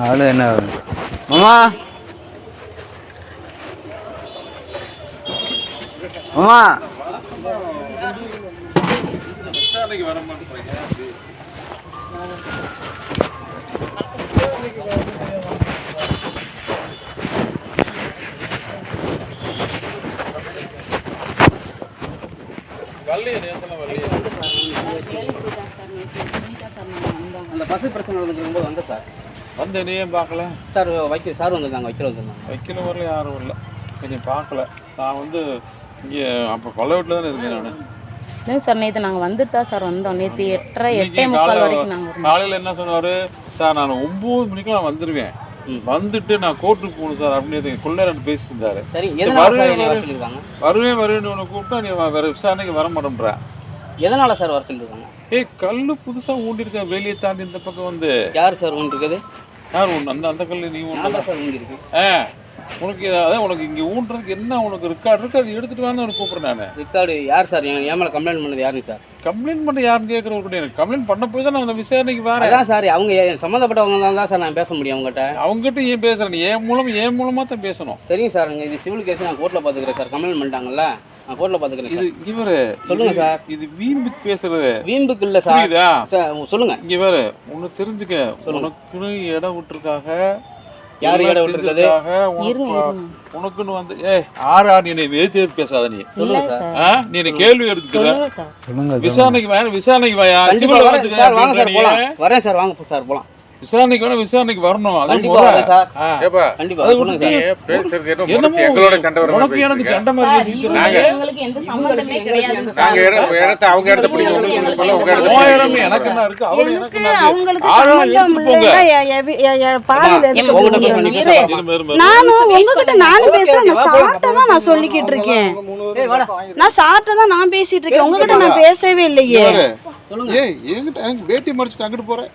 ஆள் என்ன? மாமா? மாமா? வர மாட்டேங்கிறீங்க நேரத்தில் அந்த பஸ் பிரச்சனை நடந்துருக்கும் வந்தேன் சார். வந்து நீ ஏன் பார்க்கல. சார் வைக்க சார் வந்திருக்காங்க வைக்கல வந்திருந்தாங்க. வைக்கல வரல யாரும் இல்லை. நீ பார்க்கல. நான் வந்து இங்கே அப்போ கொல்லை வீட்டில் தானே இருக்கேன் நான். இல்லை சார் நேற்று நாங்கள் வந்துட்டு தான் சார் வந்தோம். நேற்று எட்டரை எட்டே முக்கால் காலை- வரைக்கும் நாங்கள் காலையில் என்ன சொன்னாரு? சார் நான் ஒம்பது மணிக்கு நான் வந்துடுவேன். வந்துட்டு நான் கோர்ட்டுக்கு போகணும் சார் அப்படின்னு கொள்ளையரன் சார் வருவேன், வருவேன். சொல்லியிருக்காங்க? வருவேன் வருவேன் உன்னை கூப்பிட்டா நீ வேற விசாரணைக்கு வர மாட்டேன்ற. எதனால சார் வர சொல்லியிருக்காங்க ஏய் கல்லு புதுசா ஊண்டிருக்க வெளியே தாண்டி இந்த பக்கம் வந்து. யார் சார் ஊன் இருக்குது யார் ஒன்று அந்த அந்த கல்லு நீ தான் சார் ஊங்கி இருக்கேன் ஆ உனக்கு அதான் உனக்கு இங்க ஊன்றதுக்கு என்ன உனக்கு ரெக்கார்டு இருக்கு அது எடுத்துட்டு வான்னு உனக்கு கூப்பிடுறேன் நான். ரிக்கார்டு யார் சார்? என் என் மேலே கம்ப்ளைண்ட் பண்ணது யாருங்க சார்? கம்ப்ளைண்ட் பண்ண யாருன்னு கேட்கறவங்க கூட எனக்கு கம்ப்ளைண்ட் பண்ண போய் தான் நான் அந்த விசாரணைக்கு வரேன். அதான் சார் அவங்க சம்மந்தப்பட்டவங்க தான் சார் நான் பேச முடியும் அவங்ககிட்ட. அவங்ககிட்ட ஏன் பேசுறேன்? நீ என் மூலம் என் மூலமா தான் பேசணும். சரிங்க சார் இது சிவில் கேஸ் நான் கோர்ட்டில் பார்த்துக்கிறேன் சார். கம்ப்ளைண்ட் பண்ணிட்டாங்கல்ல. நான் கோர்ட்டில் பார்த்துக்கிறேன் இது இவரு சொல்லுங்க சார். இது வீம்புக்கு பேசுறது. வீம்புக்கு இல்லை சார். புரியுதா? சார் சொல்லுங்க. இங்க வேற ஒண்ணு தெரிஞ்சுக்க. உனக்குன்னு இடம் விட்டுருக்காக. யார் இடம் விட்டுருக்குது? உனக்குன்னு வந்து ஏய் ஆறு ஆறு என்னை வேத்தி பேசாத நீ. சொல்லுங்க சார். ஆ? நீ என்ன கேள்வி எடுத்துக்கிற. விசாரணைக்கு வேணும் விசாரணைக்கு வாயா. வரேன். சார் வாங்க சார் அப்படின்ற விசாரணைக்கு வேணும் விசாரணைக்கு வரணும். அது எங்களோட சண்டை உனக்கு எனக்கு. சண்டை மாதிரி நாங்க இடத்த அவங்க இடத்த. இடமே எனக்கு என்ன இருக்கு? எனக்கு நான் சொல்லிக்கிட்டு இருக்கேன். ஏய் வாடா. நான் சார்ட்ட தான் நான் பேசிட்டு இருக்கேன். உங்ககிட்ட நான் பேசவே இல்லையே. ஏய் என்கிட்ட எனக்கு பேட்டி மடிச்சுட்டு அங்கிட்டு போறேன்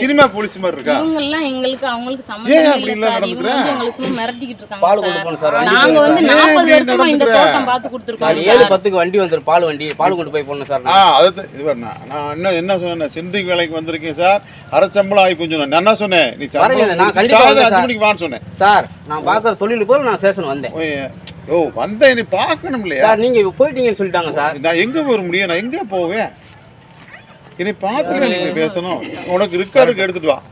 சினிமா போலீஸ் மாதிரி இருக்கா? இவங்க எல்லாம் எங்களுக்கு அவங்களுக்கு அப்படி இல்லை சார். இவங்க? வந்து சும்மா மிரட்டிக்கிட்டு இருக்காங்க நாங்க வந்து வருஷமா இந்த? தோட்டம் பார்த்து கொடுத்துருக்கோம் ஏழு சார். பத்துக்கு வண்டி வந்துரும் பால் வண்டி பால் கொண்டு போய் போடணும் சார் ஆ நான். அது இது பாரு, நான் நான் என்ன என்ன சொன்னேன் சென்ட்ரிங் வேலைக்கு வந்திருக்கேன் சார் அரை சம்பளம் ஆகி கொஞ்சம் நான் என்ன சொன்னேன் நீ சம்பளம் நான் கண்டிப்பா சாயந்தரம் வரேன் அஞ்சு சார். மணிக்கு வான்னு சொன்னேன். சார் நான் பார்க்குற தொழில் போல நான் ஸ்டேஷன் வந்தேன். ஓ வந்தேன் நீ பார்க்கணும் இல்லையா? சார் நீங்க போயிட்டீங்கன்னு சொல்லிட்டாங்க சார். நான் எங்க வர முடியும்? நான் எங்க போவேன்? என்னை பார்த்துட்டு நீங்க பேசணும். உனக்கு ரெக்கார்டுக்கு எடுத்துட்டு வா.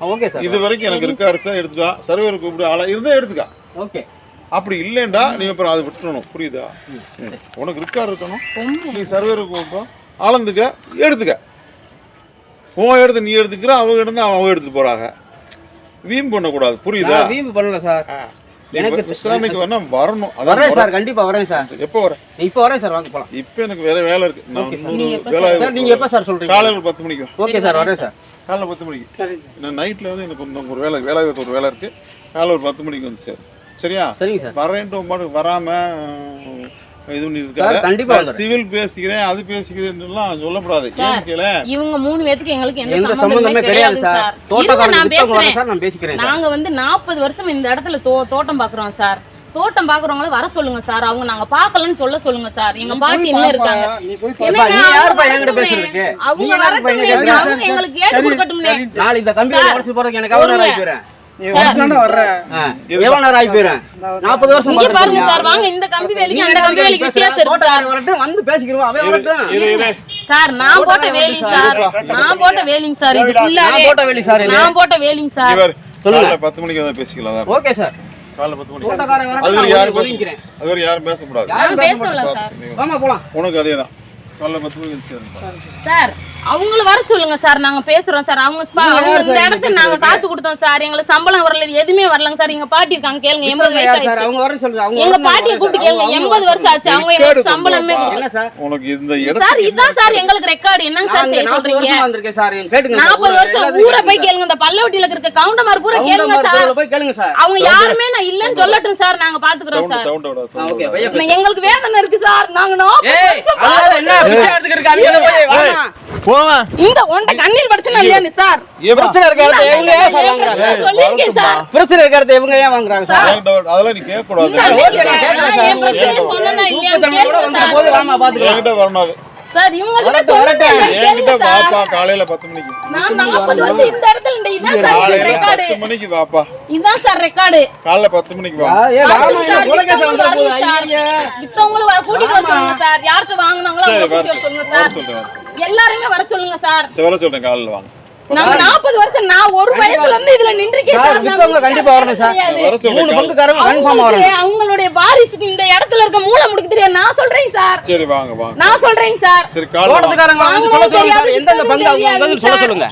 Okay sir. இது வரைக்கும் எனக்கு ரெக்கார்டு சார் எடுத்துட்டு வா. சர்வர் கூப்பிடு. ஆளா இருந்தா எடுத்துக்கா. ஓகே. அப்படி இல்லைண்டா நீ அப்புறம் அதை விட்டுறணும் புரியுதா? ம். உனக்கு ரெக்கார்டு இருக்கணும். நீ சர்வர் கூப்பிட்டா அளந்துக்க எடுத்துக்க. உன் எடுத்து நீ எடுத்துக்கிற அவங்க எடுத்து அவங்க எடுத்துட்டு போறாங்க. வீம் பண்ணக்கூடாது. புரியுதா? வீம்பு பண்ணல சார். எனக்கு விசாரணைக்கு வேணா வரணும். அதான் வரேன். சார் கண்டிப்பா வரேன் சார். எப்போ வர இப்போ வரேன் சார் வாங்க போலாம். இப்போ எனக்கு வேற வேலை இருக்கு. நான் நீங்க எப்ப வேலை சார் நீங்க எப்ப சார் சொல்றீங்க? காலையில் ஒரு பத்து மணிக்கு. ஓகே சார் வரேன் சார். காலைல பத்து மணிக்கு. நான் நைட்டில் வந்து எனக்கு இன்னும் ஒரு வேலை வேலை ஒரு வேலை இருக்கு. காலைல ஒரு பத்து மணிக்கு வந்து சார் சரியா? சரிங்க சார். வரேன்ட்டு உன் வராம இது கண்டிப்பா. சிவில் பேசிக்கிறேன் அது பேசிக்கிறேன்லாம் கேள. இவங்க மூணு பேத்துக்கு எங்களுக்கு எந்த சம்பந்தமே கிடையாது சார். தோட்டக்காரங்க நான் வித்தவங்க வரேன் பேசுறேன். சார் நான் பேசிக்கிறேன் நாங்க வந்து நாற்பது வருஷம் இந்த இடத்துல தோ தோட்டம் பாக்குறோம் சார். தோட்டம் பாக்குறவங்கள வர சொல்லுங்க சார். அவங்க நாங்க பாக்கலன்னு சொல்ல சொல்லுங்க சார். எங்க பாட்டி என்ன இருக்காங்க? அவங்க வரட்டுமே. எங்களுக்கு ஏட்டு கொடுக்கட்டும்னே. நாளை இந்த கம்பி உடச்சு போறதுக்கு எனக்கு போயிடும் எவ்வளவு நேரம் ஆகி போயிடும் நாற்பது வருஷம் இங்க பாருங்க பார்த்திருக்கீங்க. சார் வாங்க இந்த கம்பி நீ வேலைக்கு அந்த என்ன கம்பி வேலைக்கு பேசுற? வித்தியாசம் இருக்கு சார். தோட்டக்காரன் வரட்டும் வந்து பேசிக்கிறோம் அவன் வரட்டும். சார் நான் போட்ட வேலிங் சார். நான் போட்ட வேலிங் சார் இது நான் போட்ட வேலி சார் இது. நான் போட்ட வேலிங் சார். இவர் சொல்லுங்க. காலைல பத்து மணிக்கு வந்து பேசிக்கலாம். Okay sir. காலைல மணிக்கு. அது யாரும் அது யாரும் பேசல சார். வாமா போலாம். உனக்கு அதே சார் அவங்கள வர சொல்லுங்க சார். நாங்க பேசுறோம் சார். அவங்க அவங்க இந்த இடத்துல நாங்க? காத்து கொடுத்தோம் சார். எங்களுக்கு சம்பளம் வரல எதுவுமே வரலங்க சார். எங்க பாட்டி இருக்காங்க கேளுங்க எண்பது வயசு எங்க பாட்டியை கூப்பிட்டு. கேளுங்க எண்பது வருஷம் ஆச்சு. அவங்க எங்களுக்கு சம்பளமே சார்? இந்த சார் இடத்துக்கு இதான் சார் எங்களுக்கு ரெக்கார்டு என்னங்க சார் நாங்க செய்ய சொல்றீங்க. நாற்பது வருஷம் ஊரை போய் கேளுங்க. இந்த பல்லவட்டியில இருக்க கவுண்டமார் பூரா. கேளுங்க சார். தெருவுல போய் கேளுங்க சார். அவங்க யாருமே நான் இல்லன்னு சொல்லட்டும் சார். நாங்க பாத்துக்கிறோம் சார். எங்களுக்கு வேதனை இருக்கு சார். நாங்க பிச்சை போய் வாமா. இந்த ஒன்றை கண்ணில் படிச்சுனா இல்லையா நீ சார்? பிரச்சனை இருக்க இடத்த இவங்க ஏன் சார் வாங்குறாங்க? நான் சொல்லியிருக்கேன் சார்? பிரச்சனை இருக்க இடத்த இவங்க ஏன் வாங்குறாங்க சார்? அதெல்லாம் நீ ஓகே, நான் சார். கூட வந்த. போது வாமா பாத்துக்கலாம். என்கிட்ட வரணும் சார் இவங்க கிட்ட வரட்டும், என்கிட்ட வாப்பா காலையில பத்து மணிக்கு. நான் நாற்பது வருஷம் இந்த இடத்துல இந்த இதான் சார் காலையில ரெக்கார்டு பத்து மணிக்கு வாப்பா. இதான் சார் ரெக்கார்டு காலைல பத்து மணிக்கு வா. வித்தவங்களும் வர கூட்டிட்டு சார். யார்கிட்ட வாங்குனாங்களோ அவங்க வர கூட்டிட்டு சொல்லுங்க சார். வர சொல்றேன். எல்லாருமே வர சொல்லுங்க சார். சரி வர சொல்றேன் காலையில வாங்க. நாங்க நாற்பது வருஷம் நான் ஒரு வயசுல இருந்து இதுல நின்றுக்கேன் கண்டிப்பா வரணும் சார். மூணு கன்ஃபார்ம் வரணும் அவங்களுடைய வாரிசுக்கு இந்த இடத்துல இருக்க மூளை முடிக்க தெரியாது நான் சொல்றேன் சார். சரி வாங்க வாங்க. நான் சொல்றேன் சார். சரி. தோட்டத்துக்காரங்க வந்து சொல்ல சொல்லுங்க சார். எந்தெந்த பங்கு அவங்க வந்து சொல்ல சொல்லுங்க.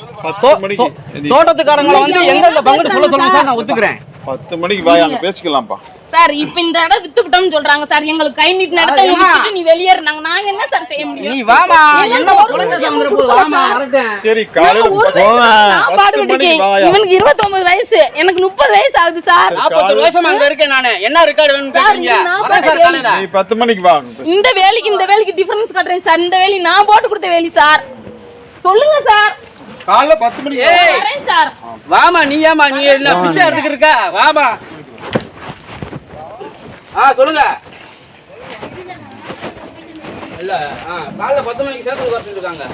தோட்டத்துக்காரங்களை வந்து எந்தெந்த பங்குன்னு சொல்ல சொல்லுங்க சார். நான் ஒத்துக்கிறேன். பத்து மணிக்கு வாய் அங்க பேசிக்கலாம்ப்பா. சார் இப்ப இந்த இடம் வித்துக்கிட்டோம்னு சொல்றாங்க சார். எங்களுக்கு கை இடத்த வித்துட்டு நீ வெளியேறினாங்க நாங்க என்ன சார் செய்ய முடியும்? நீ வாமா. என்ன குழந்தை சாமந்திர கொடுக்கலாம் வாமா சார். காலையில நான் வாயா. இவனுக்கு 29 வயசு. எனக்கு முப்பது வயசு ஆகுது சார். நாற்பது வருஷம் அங்க இருக்கேன் நானு. என்ன ரெக்கார்டு வேணும்னு சார், கேக்குறீங்க வரேன் சார் காலையில. நீ பத்து மணிக்கு வாங்க இந்த வேலைக்கு இந்த வேலைக்கு டிஃபரன்ஸ் காட்டுறேன் சார். இந்த வேலை நான் போட்டு கொடுத்த வேலை சார். சொல்லுங்க சார். காலைல பத்து மணிக்கு வா. ஏய் வரேன் சார். வாமா நீ ஏமா நீ என்ன பிச்சை எடுத்துக்கிட்டு இருக்க? வாமா. ஆ சொல்லுங்க. இல்ல ஆ காலைல பத்து மணிக்கு சேர்த்து வர